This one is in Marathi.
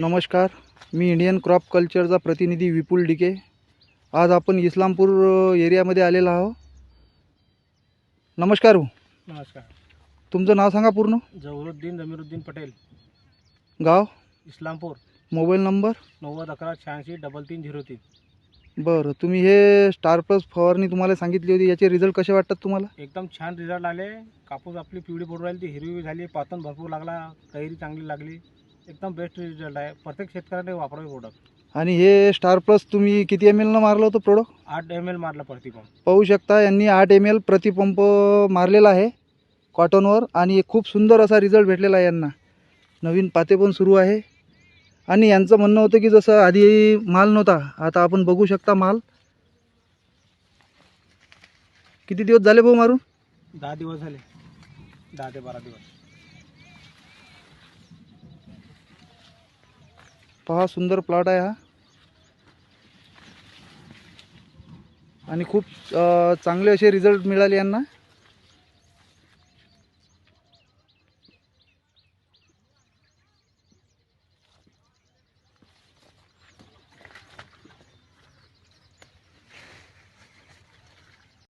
नमस्कार मी इंडियन क्रॉप कल्चरचा प्रतिनिधी विपुल डिके आज आपण इस्लामपूर एरियामध्ये आलेलो आहो नमस्कार हो. नमस्कार. तुमचं नाव सांगा पूर्ण. जहुरुद्दीन जमीरुद्दीन पटेल. गाव? इस्लामपूर. Mobile number? नव्वद अकरा शहाऐंशी डबल तीन झिरो तीन. बरं तुम्ही हे स्टार प्लस फवारणी तुम्हाला सांगितली होती याचे रिझल्ट कसे वाटतात तुम्हाला? एकदम छान रिझल्ट आले. कापूस आपली पिवळी पडून राहिली ती हिरवी झाली पातन भरपूर लागला कैरी चांगली लागली. एकदम बेस्ट रिझल्ट आहे. प्रत्येक शेतकऱ्याने वापरावे प्रोडक्ट आणि हे स्टार प्लस तुम्ही किती एम एलनं मारलं होतं प्रोडक्ट आठ एम एल मारला प्रतिपंप पाहू शकता यांनी आठ एम एल प्रतिपंप मारलेला आहे कॉटनवर आणि खूप सुंदर असा रिझल्ट भेटलेला आहे यांना. नवीन पाते पण सुरू आहे. आणि यांचं म्हणणं होतं की जसं आधी माल नव्हता आता आपण बघू शकता माल. किती दिवस झाले भाऊ मारून? दहा दिवस झाले. दहा ते बारा दिवस. पहा सुंदर प्लॉट आहे हा. आणि खूप चांगले असे रिझल्ट मिळाले यांना.